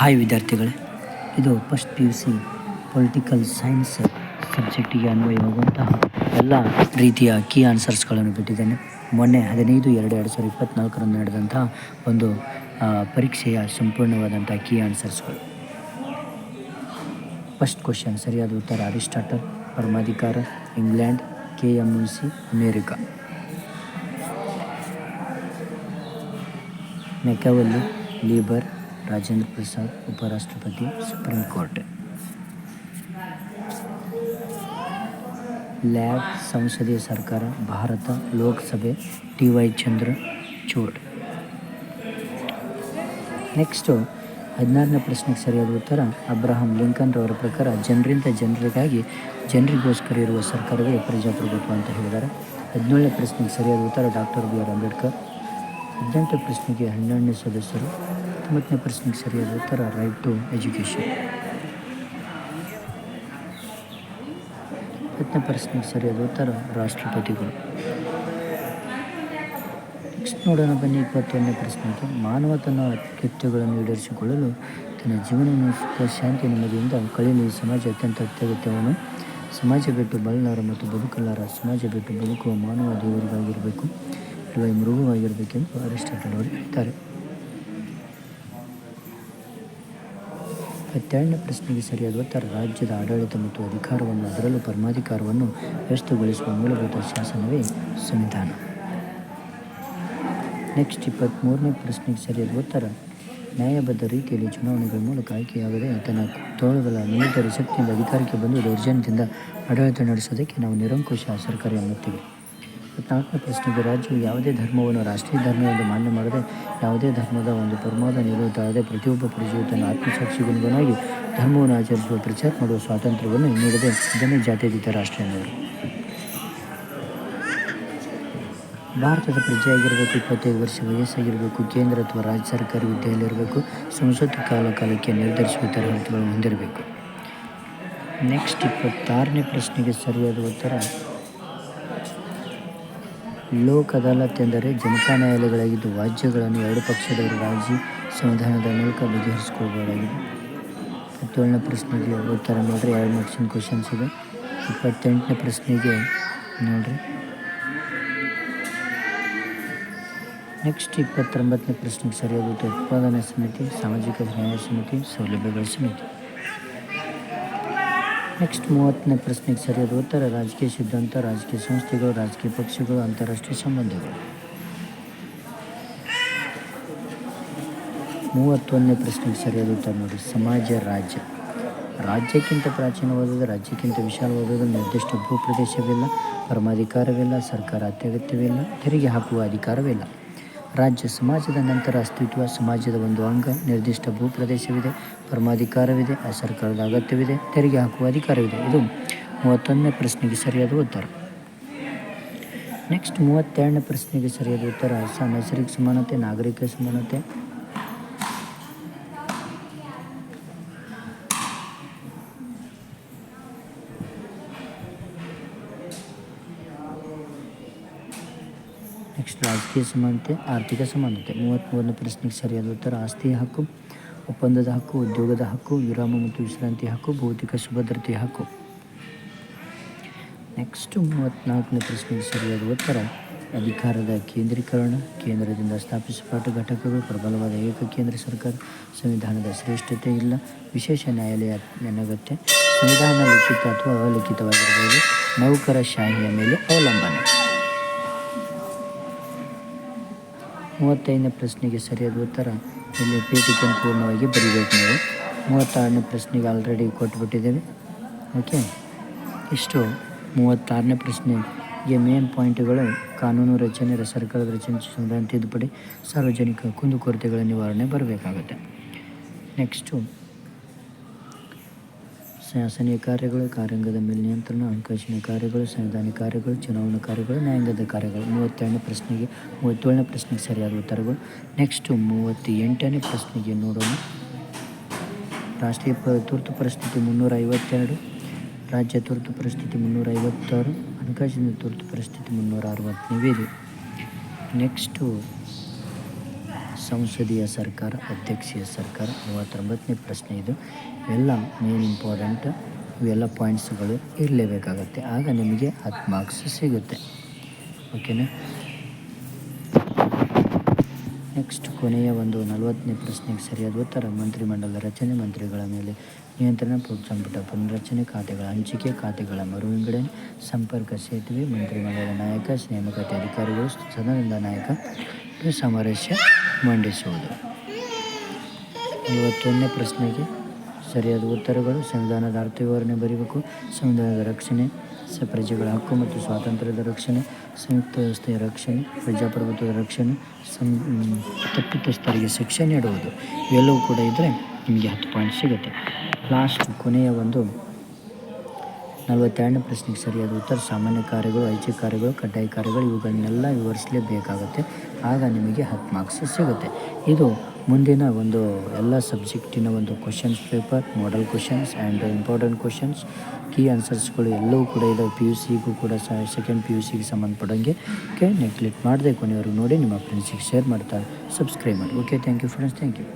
Hi ವಿದ್ಯಾರ್ಥಿಗಳೇ, ಇದು first P U C political science ಸಬ್ಜೆಕ್ಟಿಗೆ ಅನ್ವಯವಾಗುವಂತಹ ಎಲ್ಲ ರೀತಿಯ ಕೀ ಆನ್ಸರ್ಸ್ಗಳನ್ನು ಬಿಟ್ಟಿದ್ದೇನೆ. ಮೊನ್ನೆ ಹದಿನೈದು ಎರಡು ಎರಡು ಸಾವಿರದ ಇಪ್ಪತ್ತ್ನಾಲ್ಕರಂದು ನಡೆದಂತಹ ಒಂದು ಪರೀಕ್ಷೆಯ ಸಂಪೂರ್ಣವಾದಂಥ ಕೀ ಆನ್ಸರ್ಸ್ಗಳು. ಫಸ್ಟ್ ಕ್ವಶನ್, ಸರಿಯಾದ ಉತ್ತರ, Aristotle, ಪರಮಾಧಿಕಾರ, England, K M C, America. Machiavelli ಲೀಬರ್ Rajendra Prasad, ಉಪರಾಷ್ಟ್ರಪತಿ, ಸುಪ್ರೀಂ ಕೋರ್ಟ್. ಲ್ಯಾಬ್, ಸಂಸದೀಯ ಸರ್ಕಾರ, Bharat Lok Sabha, T Y Chandrachud. Next, ಹದಿನಾರನೇ ಪ್ರಶ್ನೆಗೆ ಸರಿಯಾದ ಉತ್ತರ, ಅಬ್ರಹಾಂ ಲಿಂಕನ್ ರವರ ಪ್ರಕಾರ ಜನರಿಂದ ಜನರಿಗಾಗಿ ಜನರಿಗೋಸ್ಕರ ಇರುವ ಸರ್ಕಾರವೇ ಪ್ರಜಾಪ್ರಭುತ್ವ ಅಂತ ಹೇಳಿದ್ದಾರೆ. ಹದಿನೇಳನೇ ಪ್ರಶ್ನೆಗೆ ಸರಿಯಾದ ಉತ್ತರ ಡಾಕ್ಟರ್ ಬಿ ಆರ್ ಅಂಬೇಡ್ಕರ್. ಹದಿನೆಂಟನೇ ಪ್ರಶ್ನೆಗೆ ಹನ್ನೆರಡನೇ ಸದಸ್ಯರು ಹತ್ತೊಂಬತ್ತನೇ ಪ್ರಶ್ನೆಗೆ ಸರಿಯಾದ ಉತ್ತರ ರೈಟ್ ಟು ಎಜುಕೇಷನ್ ಹತ್ತನೇ ಪ್ರಶ್ನೆಗೆ ಸರಿಯಾದ ಉತ್ತರ ರಾಷ್ಟ್ರಪತಿಗಳು ನೆಕ್ಸ್ಟ್ ನೋಡೋಣ, ಬನ್ನಿ ಇಪ್ಪತ್ತೊಂದನೇ ಪ್ರಶ್ನೆಗೆ. ಮಾನವ ತನ್ನ ಕೃತ್ಯಗಳನ್ನು ಈಡೇರಿಸಿಕೊಳ್ಳಲು ತನ್ನ ಜೀವನವನ್ನು ಸುಖ ಶಾಂತಿ ನೆಮ್ಮದಿಯಿಂದ ಕಳೆಯಲು ಸಮಾಜ ಅತ್ಯಂತ ಅತ್ಯಗತ್ಯವನ್ನು. ಸಮಾಜ ಬಿಟ್ಟು ಬಲ್ಲಾರ ಮತ್ತು ಬದುಕಲ್ಲಾರ ಸಮಾಜ ಬಿಟ್ಟು ಬದುಕುವ ಮಾನವ ದೇವರಿಗಾಗಿರಬೇಕು, ಇರುವ ಮೃಗವಾಗಿರಬೇಕೆಂದು ಅರಿಸ್ಟಾಟಲ್ ಅವರು ಹೇಳ್ತಾರೆ ಇಪ್ಪತ್ತೆರಡನೇ ಪ್ರಶ್ನೆಗೆ ಸರಿಯಾದ ಉತ್ತರ. ರಾಜ್ಯದ ಆಡಳಿತ ಮತ್ತು ಅಧಿಕಾರವನ್ನು ಅದರಲ್ಲೂ ಪರಮಾಧಿಕಾರವನ್ನು ವ್ಯಸ್ತಗೊಳಿಸುವ ಮೂಲಭೂತ ಶಾಸನವೇ ಸಂವಿಧಾನ. ನೆಕ್ಸ್ಟ್ ಇಪ್ಪತ್ತ್ಮೂರನೇ ಪ್ರಶ್ನೆಗೆ ಸರಿಯಾದ ಉತ್ತರ. ನ್ಯಾಯಬದ್ಧ ರೀತಿಯಲ್ಲಿ ಚುನಾವಣೆಗಳ ಮೂಲಕ ಆಯ್ಕೆಯಾಗದೆ ತನ್ನ ತೋಳುಗಳ ಮಿಲಿಟರಿ ಶಕ್ತಿಯಿಂದ ಅಧಿಕಾರಕ್ಕೆ ಬಂದು ದೌರ್ಜನ್ಯದಿಂದ ಆಡಳಿತ ನಡೆಸೋದಕ್ಕೆ ನಾವು ನಿರಂಕುಶ ಸರ್ಕಾರ ಎನ್ನುತ್ತೀವಿ ಇಪ್ಪತ್ನಾಲ್ಕನೇ ಪ್ರಶ್ನೆಗೆ ರಾಜ್ಯವು ಯಾವುದೇ ಧರ್ಮವನ್ನು, ರಾಷ್ಟ್ರೀಯ ಧರ್ಮ ಎಂದು ಮಾನ್ಯ ಮಾಡದೆ ಯಾವುದೇ ಧರ್ಮದ ಒಂದು ಪರಮಾದ ನಿರುತ್ತಾಗದೆ ಪ್ರತಿಯೊಬ್ಬ ಪ್ರಜೆಯು ತನ್ನ ಆತ್ಮಸಾಕ್ಷಿಗನುಗುಣವಾಗಿ ಧರ್ಮವನ್ನು ಆಚರಿಸುವ, ಪ್ರಚಾರ ಮಾಡುವ ಸ್ವಾತಂತ್ರ್ಯವನ್ನು ನೀಡದೆ ಜನ ಜಾತ್ಯತೀತ ರಾಷ್ಟ್ರ ಎಂದರು ಭಾರತದ ಪ್ರಜೆಯಾಗಿರಬೇಕು, ಇಪ್ಪತ್ತೈದು ವರ್ಷ ವಯಸ್ಸಾಗಿರಬೇಕು, ಕೇಂದ್ರ ಅಥವಾ ರಾಜ್ಯ ಸರ್ಕಾರಿ ಹುದ್ದೆಯಲ್ಲಿರಬೇಕು, ಸಂಸತ್ತು ಕಾಲ ಕಾಲಕ್ಕೆ ನಿರ್ಧರಿಸುವ ತರಹಗಳನ್ನು ಹೊಂದಿರಬೇಕು. ನೆಕ್ಸ್ಟ್ ಇಪ್ಪತ್ತಾರನೇ ಪ್ರಶ್ನೆಗೆ ಸರಿಯಾದ ಉತ್ತರ ಲೋಕ್ ಅದಾಲತ್ ಎಂದರೆ ಜನತಾ ನ್ಯಾಯಾಲಯಗಳಾಗಿದ್ದು ವಾಜ್ಯಗಳನ್ನು ಎರಡು ಪಕ್ಷದವರು ರಾಜಿ ಸಂವಿಧಾನದ ಮೂಲಕ ಬಗೆಹರಿಸಿಕೊಳ್ಬೋದಾಗಿದೆ ಇಪ್ಪತ್ತೇಳನೇ ಪ್ರಶ್ನೆಗೆ ಉತ್ತರ ನೋಡ್ರಿ, ಎರಡು ಮಾರ್ಕ್ಸಿನ ಕ್ವಶನ್ಸ್ ಇದೆ. ಇಪ್ಪತ್ತೆಂಟನೇ ಪ್ರಶ್ನೆಗೆ ನೋಡ್ರಿ. ನೆಕ್ಸ್ಟ್ ಇಪ್ಪತ್ತೊಂಬತ್ತನೇ ಪ್ರಶ್ನೆಗೆ ಸರಿಯಾದ ಉತ್ಪಾದನಾ ಸಮಿತಿ, ಸಾಮಾಜಿಕ ನ್ಯಾಯ ಸಮಿತಿ, ಸೌಲಭ್ಯಗಳ ಸಮಿತಿ. ನೆಕ್ಸ್ಟ್ ಮೂವತ್ತನೇ ಪ್ರಶ್ನೆಗೆ ಸರಿಯಾದ ಉತ್ತರ. ರಾಜಕೀಯ ಸಿದ್ಧಾಂತ, ರಾಜಕೀಯ ಸಂಸ್ಥೆಗಳು, ರಾಜಕೀಯ ಪಕ್ಷಗಳು, ಅಂತಾರಾಷ್ಟ್ರೀಯ ಸಂಬಂಧಗಳು. ಮೂವತ್ತೊಂದನೇ ಪ್ರಶ್ನೆಗೆ ಸರಿಯಾದ ಉತ್ತರ ನೋಡಿ. ಸಮಾಜ, ರಾಜ್ಯ. ರಾಜ್ಯಕ್ಕಿಂತ ಪ್ರಾಚೀನವಾದದ್ದು, ರಾಜ್ಯಕ್ಕಿಂತ ವಿಶಾಲವಾದದ್ದು, ನಿರ್ದಿಷ್ಟ ಭೂಪ್ರದೇಶವಿಲ್ಲ ಪರಮಾಧಿಕಾರವಿಲ್ಲ ಸರ್ಕಾರ ಅತ್ಯಗತ್ಯವಿಲ್ಲ, ತೆರಿಗೆ ಹಾಕುವ ಅಧಿಕಾರವಿಲ್ಲ. ರಾಜ್ಯ ಸಮಾಜದ ನಂತರ ಅಸ್ತಿತ್ವ ಸಮಾಜದ ಒಂದು ಅಂಗ. ನಿರ್ದಿಷ್ಟ ಭೂಪ್ರದೇಶವಿದೆ ಪರಮಾಧಿಕಾರವಿದೆ ಆ ಸರ್ಕಾರದ ಅಗತ್ಯವಿದೆ, ತೆರಿಗೆ ಹಾಕುವ ಅಧಿಕಾರವಿದೆ. ಇದು ಮೂವತ್ತೊಂದನೇ ಪ್ರಶ್ನೆಗೆ ಸರಿಯಾದ ಉತ್ತರ. ನೆಕ್ಸ್ಟ್ ಮೂವತ್ತೆರಡನೇ ಪ್ರಶ್ನೆಗೆ ಸರಿಯಾದ ಉತ್ತರ ಸ ನೈಸರ್ಗಿಕ ಸಮಾನತೆ, ನಾಗರಿಕ ಸಮಾನತೆ ನೆಕ್ಸ್ಟ್ ರಾಜಕೀಯ ಸಮಾನತೆ ಆರ್ಥಿಕ ಸಮಾನತೆ ಮೂವತ್ತ್ಮೂರನೇ ಪ್ರಶ್ನೆಗೆ ಸರಿಯಾದ ಉತ್ತರ, ಆಸ್ತಿಯ ಹಕ್ಕು, ಒಪ್ಪಂದದ ಹಕ್ಕು, ಉದ್ಯೋಗದ ಹಕ್ಕು, ವಿರಾಮ ಮತ್ತು ವಿಶ್ರಾಂತಿ ಹಕ್ಕು, ಭೌತಿಕ ಸುಭದ್ರತೆಯ ಹಕ್ಕು. ನೆಕ್ಸ್ಟ್ ಮೂವತ್ತ್ನಾಲ್ಕನೇ ಪ್ರಶ್ನೆಗೆ ಸರಿಯಾದ ಉತ್ತರ, ಅಧಿಕಾರದ ಕೇಂದ್ರೀಕರಣ, ಕೇಂದ್ರದಿಂದ ಸ್ಥಾಪಿಸಲ್ಪಟ್ಟ ಘಟಕಗಳು, ಪ್ರಬಲವಾದ ಏಕ ಕೇಂದ್ರ ಸರ್ಕಾರ, ಸಂವಿಧಾನದ ಶ್ರೇಷ್ಠತೆ ಇಲ್ಲ, ವಿಶೇಷ ನ್ಯಾಯಾಲಯ ನೆನಗತ್ತೆ ಸಂವಿಧಾನ ಲಿಖಿತ ಅಥವಾ ಅಲಿಖಿತವಾಗಿರಬಹುದು ನೌಕರ ಶಾಹಿಯ ಮೇಲೆ ಅವಲಂಬನೆ. ಮೂವತ್ತೈದನೇ ಪ್ರಶ್ನೆಗೆ ಸರಿಯಾದ ಉತ್ತರ ಇಲ್ಲಿ ಪೀಠಿಕೆಯನ್ನು ಪೂರ್ಣವಾಗಿ ಬರೀಬೇಕು ನೀವು. ಮೂವತ್ತಾರನೇ ಪ್ರಶ್ನೆಗೆ ಆಲ್ರೆಡಿ ಕೊಟ್ಬಿಟ್ಟಿದ್ದೇವೆ. ಓಕೆ ಇಷ್ಟು ಮೂವತ್ತಾರನೇ ಪ್ರಶ್ನೆಗೆ ಮೇನ್ ಪಾಯಿಂಟ್ಗಳು ಕಾನೂನು ರಚನೆ ಸರ್ಕಾರದ ರಚನೆ, ಸಂವಿಧಾನ ತಿದ್ದುಪಡಿ, ಸಾರ್ವಜನಿಕ ಕುಂದುಕೊರತೆಗಳ ನಿವಾರಣೆ ಬರಬೇಕಾಗುತ್ತೆ. ನೆಕ್ಸ್ಟು ಶಾಸನೀಯ ಕಾರ್ಯಗಳು ಕಾರ್ಯಾಂಗದ ಮೇಲೆ ನಿಯಂತ್ರಣ ಹಣಕಾಸಿನ ಕಾರ್ಯಗಳು ಸಂವಿಧಾನಿಕ ಕಾರ್ಯಗಳು, ಚುನಾವಣಾ ಕಾರ್ಯಗಳು, ನ್ಯಾಯಾಂಗದ ಕಾರ್ಯಗಳು. ಮೂವತ್ತೆರಡನೇ ಪ್ರಶ್ನೆಗೆ, ಮೂವತ್ತೇಳನೇ ಪ್ರಶ್ನೆಗೆ ಸರಿಯಾದ ಉತ್ತರಗಳು. ನೆಕ್ಸ್ಟು ಮೂವತ್ತೆಂಟನೇ ಪ್ರಶ್ನೆಗೆ ನೋಡೋಣ. ರಾಷ್ಟ್ರೀಯ ಪ, ತುರ್ತು ಪರಿಸ್ಥಿತಿ ಮುನ್ನೂರ ಐವತ್ತೆರಡು ರಾಜ್ಯ ತುರ್ತು ಪರಿಸ್ಥಿತಿ ಮುನ್ನೂರ ಐವತ್ತಾರು ಹಣಕಾಸಿನ ತುರ್ತು ಪರಿಸ್ಥಿತಿ ಮುನ್ನೂರ ಅರವತ್ತನೇ ಇದೆ. ನೆಕ್ಸ್ಟು ಸಂಸದೀಯ ಸರ್ಕಾರ, ಅಧ್ಯಕ್ಷೀಯ ಸರ್ಕಾರ, ಮೂವತ್ತೊಂಬತ್ತನೇ ಪ್ರಶ್ನೆ ಇದು. ಎಲ್ಲ ಮೇನ್ ಇಂಪಾರ್ಟೆಂಟ್ ಇವೆಲ್ಲ ಪಾಯಿಂಟ್ಸ್ಗಳು ಇರಲೇಬೇಕಾಗತ್ತೆ. ಆಗ ನಿಮಗೆ ಹತ್ತು ಮಾರ್ಕ್ಸ್ ಸಿಗುತ್ತೆ. ಓಕೆನಾ ನೆಕ್ಸ್ಟ್ ಕೊನೆಯ ಒಂದು ನಲವತ್ತನೇ ಪ್ರಶ್ನೆಗೆ ಸರಿಯಾದ ಉತ್ತರ. ಮಂತ್ರಿಮಂಡಲ ರಚನೆ, ಮಂತ್ರಿಗಳ ಮೇಲೆ ನಿಯಂತ್ರಣ ಸಂಪುಟ ಪುನರ್ರಚನೆ, ಖಾತೆಗಳ ಹಂಚಿಕೆ, ಖಾತೆಗಳ ಮರು ವಿಂಗಡಣೆ ಸಂಪರ್ಕ ಸೇತುವೆ, ಮಂತ್ರಿಮಂಡಲ ನಾಯಕ, ನೇಮಕಾತಿ ಅಧಿಕಾರಿಗಳು ಸದನದ ನಾಯಕ ಸಾಮರಸ್ಯ ಮಂಡಿಸುವುದು. ಐವತ್ತೊಂದನೇ ಪ್ರಶ್ನೆಗೆ ಸರಿಯಾದ ಉತ್ತರಗಳು, ಸಂವಿಧಾನದ ಅರ್ಥ ವಿವರಣೆ ಬರೀಬೇಕು, ಸಂವಿಧಾನದ ರಕ್ಷಣೆ ಸ ಪ್ರಜೆಗಳ ಹಕ್ಕು ಮತ್ತು ಸ್ವಾತಂತ್ರ್ಯದ ರಕ್ಷಣೆ, ಸಂಯುಕ್ತ ವ್ಯವಸ್ಥೆಯ ರಕ್ಷಣೆ, ಪ್ರಜಾಪ್ರಭುತ್ವದ ರಕ್ಷಣೆ, ಸಂ ತಪ್ಪಿತಸ್ಥರಿಗೆ ಶಿಕ್ಷೆ ನೀಡುವುದು. ಇವೆಲ್ಲವೂ ಕೂಡ ಇದ್ದರೆ ನಿಮಗೆ ಹತ್ತು ಪಾಯಿಂಟ್ ಸಿಗುತ್ತೆ. ಲಾಸ್ಟ್ ಕೊನೆಯ ಒಂದು ನಲವತ್ತೆರಡನೇ ಪ್ರಶ್ನೆಗೆ ಸರಿಯಾದ ಉತ್ತರ, ಸಾಮಾನ್ಯ ಕಾರ್ಯಗಳು ಐಚ್ಛಿಕ ಕಾರ್ಯಗಳು, ಕಡ್ಡಾಯ ಕಾರ್ಯಗಳು, ಇವುಗಳನ್ನೆಲ್ಲ ವಿವರಿಸಲೇಬೇಕಾಗುತ್ತೆ. ಆಗ ನಿಮಗೆ ಹತ್ತು ಮಾರ್ಕ್ಸ್ ಸಿಗುತ್ತೆ. ಇದು ಮುಂದಿನ ಒಂದು ಎಲ್ಲ ಸಬ್ಜೆಕ್ಟಿನ ಒಂದು questions paper model questions and important questions key ಆನ್ಸರ್ಸ್ಗಳು ಎಲ್ಲವೂ ಕೂಡ ಇದಾವೆ. ಪಿ ಯು ಸಿಗೂ ಕೂಡ ಸೆಕೆಂಡ್ ಪಿ ಯು ಸಿಗೆ ಸಂಬಂಧಪಡೋಂಗೆ ಓಕೆ ನೆಗ್ಲೆಕ್ಟ್ ಮಾಡದೆ ಕೊನೆಯವರು ನೋಡಿ, ನಿಮ್ಮ ಫ್ರೆಂಡ್ಸಿಗೆ ಶೇರ್ ಮಾಡ್ತಾರೆ ಸಬ್ಸ್ಕ್ರೈಬ್ ಮಾಡಿ. Okay thank you friends thank you